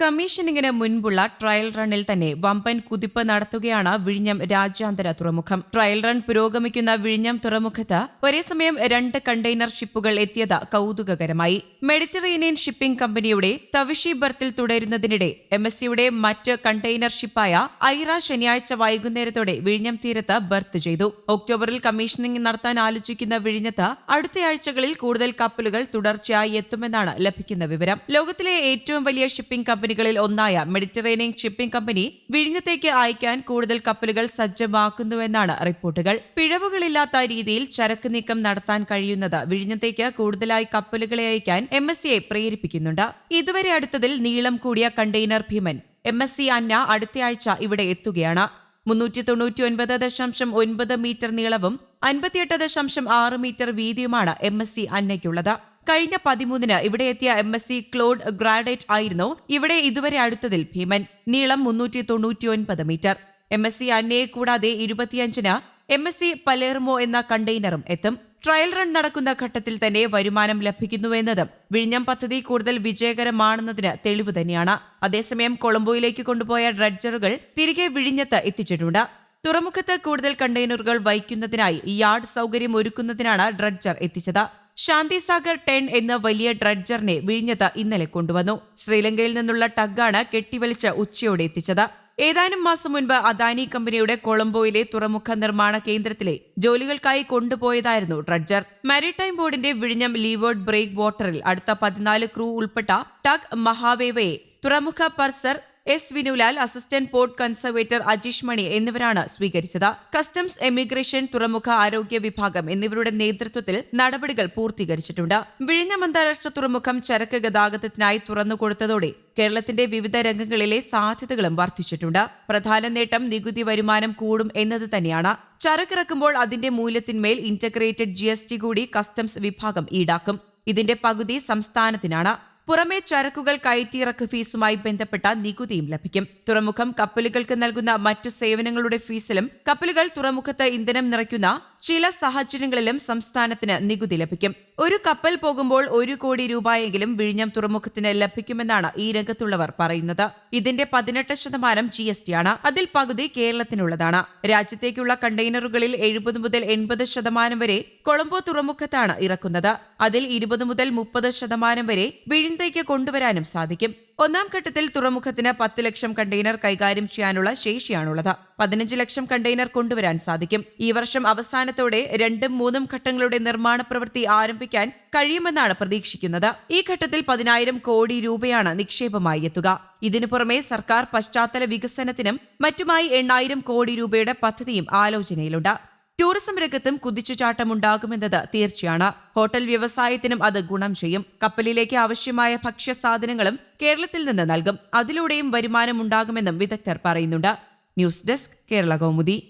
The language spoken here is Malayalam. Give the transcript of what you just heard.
കമ്മീഷനിങ്ങിന് മുൻപുള്ള ട്രയൽ റണ്ണിൽ തന്നെ വമ്പൻ കുതിപ്പ് നടത്തുകയാണ് വിഴിഞ്ഞം രാജ്യാന്തര തുറമുഖം. ട്രയൽ റൺ പുരോഗമിക്കുന്ന വിഴിഞ്ഞം തുറമുഖത്ത് ഒരേസമയം രണ്ട് കണ്ടെയ്നർ ഷിപ്പുകൾ എത്തിയത് കൗതുകകരമായി. മെഡിറ്ററേനിയൻ ഷിപ്പിംഗ് കമ്പനിയുടെ തവിഷി ബർത്തിൽ തുടരുന്നതിനിടെ എം എസ് സിയുടെ മറ്റ് കണ്ടെയ്നർ ഷിപ്പായ ഐറ ശനിയാഴ്ച വൈകുന്നേരത്തോടെ വിഴിഞ്ഞം തീരത്ത് ബർത്ത് ചെയ്തു. ഒക്ടോബറിൽ കമ്മീഷനിംഗ് നടത്താൻ ആലോചിക്കുന്ന വിഴിഞ്ഞത്ത് അടുത്തയാഴ്ചകളിൽ കൂടുതൽ കപ്പലുകൾ തുടർച്ചയായി എത്തുമെന്നാണ് ലഭിക്കുന്ന വിവരം. ലോകത്തിലെ ഏറ്റവും വലിയ ഷിപ്പിംഗ് കമ്പനികളിൽ ഒന്നായ മെഡിറ്ററേനിയൻ ഷിപ്പിംഗ് കമ്പനി വിഴിഞ്ഞത്തേക്ക് അയക്കാൻ കൂടുതൽ കപ്പലുകൾ സജ്ജമാക്കുന്നുവെന്നാണ് റിപ്പോർട്ടുകൾ. പിഴവുകളില്ലാത്ത രീതിയിൽ ചരക്ക് നീക്കം നടത്താൻ കഴിയുന്നത് വിഴിഞ്ഞത്തേക്ക് കൂടുതലായി കപ്പലുകളെ അയക്കാൻ എം എസ് സിയെ പ്രേരിപ്പിക്കുന്നുണ്ട്. ഇതുവരെ അടുത്തതിൽ നീളം കൂടിയ കണ്ടെയ്നർ ഭീമൻ എം എസ് സി അന്ന അടുത്തയാഴ്ച ഇവിടെ എത്തുകയാണ്. മുന്നൂറ്റി തൊണ്ണൂറ്റി ഒൻപത് ദശാംശം ഒൻപത് മീറ്റർ നീളവും അൻപത്തിയെട്ട് ദശാംശം ആറ് മീറ്റർ വീതിയുമാണ് എം എസ് സി അന്നയ്ക്കുള്ളത്. കഴിഞ്ഞ പതിമൂന്നിന് ഇവിടെ എത്തിയ M S C Claude Girardet ആയിരുന്നു ഇവിടെ ഇതുവരെ അടുത്തതിൽ ഭീമൻ. നീളം മുന്നൂറ്റി തൊണ്ണൂറ്റിയൊൻപത് മീറ്റർ. എം എസ് സി അന്നയെ കൂടാതെ ഇരുപത്തിയഞ്ചിന് എം എസ് സി പലേർമോ എന്ന കണ്ടെയ്നറും എത്തും. ട്രയൽ റൺ നടക്കുന്ന ഘട്ടത്തിൽ തന്നെ വരുമാനം ലഭിക്കുന്നുവെന്നതും വിഴിഞ്ഞം പദ്ധതി കൂടുതൽ വിജയകരമാണെന്നതിന് തെളിവ് തന്നെയാണ്. അതേസമയം കൊളംബോയിലേക്ക് കൊണ്ടുപോയ ഡ്രഡ്ജറുകൾ തിരികെ വിഴിഞ്ഞത്ത് എത്തിച്ചിട്ടുണ്ട്. തുറമുഖത്ത് കൂടുതൽ കണ്ടെയ്നറുകൾ വഹിക്കുന്നതിനായി യാർഡ് സൗകര്യം ഒരുക്കുന്നതിനാണ് ഡ്രഡ്ജർ എത്തിച്ചത്. ശാന്തിസാഗർ ടെൻ എന്ന വലിയ ഡ്രഡ്ജറിനെ വിഴിഞ്ഞത്ത് ഇന്നലെ കൊണ്ടുവന്നു. ശ്രീലങ്കയിൽ നിന്നുള്ള ടഗ്ഗാണ് കെട്ടിവലിച്ച് ഉച്ചയോടെ എത്തിച്ചത്. ഏതാനും മാസം മുൻപ് അദാനി കമ്പനിയുടെ കൊളംബോയിലെ തുറമുഖ നിർമ്മാണ കേന്ദ്രത്തിലെ ജോലികൾക്കായി കൊണ്ടുപോയതായിരുന്നു ഡ്രഡ്ജർ. മാരിടൈം ബോർഡിന്റെ വിഴിഞ്ഞം ലീവേർഡ് ബ്രേക്ക് വാട്ടറിൽ അടുത്ത പതിനാല് ക്രൂ ഉൾപ്പെട്ട ടഗ് മഹാവേവയെ തുറമുഖ purser S Vinulal assistant port conservator Ajeesh Mani എന്നിവരാണ് സ്വീകരിച്ചത്. കസ്റ്റംസ് എമിഗ്രേഷൻ തുറമുഖ ആരോഗ്യ വിഭാഗം എന്നിവരുടെ നേതൃത്വത്തിൽ നടപടികൾ പൂർത്തീകരിച്ചിട്ടുണ്ട്. വിഴിഞ്ഞം അന്താരാഷ്ട്ര തുറമുഖം ചരക്ക് ഗതാഗതത്തിനായി തുറന്നുകൊടുത്തതോടെ കേരളത്തിന്റെ വിവിധ രംഗങ്ങളിലെ സാധ്യതകളും വർദ്ധിച്ചിട്ടുണ്ട്. പ്രധാന നേട്ടം നികുതി വരുമാനം കൂടും എന്നത് തന്നെയാണ്. ചരക്കിറക്കുമ്പോൾ അതിന്റെ മൂല്യത്തിന്മേൽ ഇന്റഗ്രേറ്റഡ് ജി കൂടി കസ്റ്റംസ് വിഭാഗം ഈടാക്കും. ഇതിന്റെ പകുതി സംസ്ഥാനത്തിനാണ്. പുറമെ ചരക്കുകൾ കയറ്റിയിറക്ക് ഫീസുമായി ബന്ധപ്പെട്ട നികുതിയും ലഭിക്കും. തുറമുഖം കപ്പലുകൾക്ക് നൽകുന്ന മറ്റു സേവനങ്ങളുടെ ഫീസിലും കപ്പലുകൾ തുറമുഖത്ത് ഇന്ധനം നിറയ്ക്കുന്ന ചില സാഹചര്യങ്ങളിലും സംസ്ഥാനത്തിന് നികുതി ലഭിക്കും. ഒരു കപ്പൽ പോകുമ്പോൾ ഒരു കോടി രൂപയെങ്കിലും വിഴിഞ്ഞം തുറമുഖത്തിന് ലഭിക്കുമെന്നാണ് ഈ രംഗത്തുള്ളവർ പറയുന്നത്. ഇതിന്റെ പതിനെട്ട് ശതമാനം ജി എസ് ടി ആണ്. അതിൽ പകുതി കേരളത്തിനുള്ളതാണ്. രാജ്യത്തേക്കുള്ള കണ്ടെയ്നറുകളിൽ എഴുപത് മുതൽ എൺപത് ശതമാനം വരെ കൊളംബോ തുറമുഖത്താണ് ഇറക്കുന്നത്. അതിൽ ഇരുപത് മുതൽ മുപ്പത് ശതമാനം വരെ വിഴുന്തയ്ക്ക് കൊണ്ടുവരാനും സാധിക്കും. ഒന്നാം ഘട്ടത്തിൽ തുറമുഖത്തിന് പത്ത് ലക്ഷം കണ്ടെയ്നർ കൈകാര്യം ചെയ്യാനുള്ള ശേഷിയാണുള്ളത്. പതിനഞ്ച് ലക്ഷം കണ്ടെയ്നർ കൊണ്ടുവരാൻ സാധിക്കും. ഈ വർഷം അവസാനത്തോടെ രണ്ടും മൂന്നും ഘട്ടങ്ങളുടെ നിർമ്മാണ പ്രവൃത്തി ആരംഭിക്കാൻ കഴിയുമെന്നാണ് പ്രതീക്ഷിക്കുന്നത്. ഈ ഘട്ടത്തിൽ പതിനായിരം കോടി രൂപയാണ് നിക്ഷേപമായി എത്തുക. ഇതിനു പുറമെ സർക്കാർ പശ്ചാത്തല വികസനത്തിനും മറ്റുമായി എണ്ണായിരം കോടി രൂപയുടെ പദ്ധതിയും ആലോചനയിലുണ്ട്. ടൂറിസം രംഗത്തും കുതിച്ചുചാട്ടമുണ്ടാകുമെന്നത് തീർച്ചയാണ്. ഹോട്ടൽ വ്യവസായത്തിനും അത് ഗുണം ചെയ്യും. കപ്പലിലേക്ക് ആവശ്യമായ ഭക്ഷ്യസാധനങ്ങളും കേരളത്തിൽ നിന്ന് നൽകും. അതിലൂടെയും വരുമാനമുണ്ടാകുമെന്നും വിദഗ്ധർ പറയുന്നുണ്ട്. News desk Kerala Kaumudi.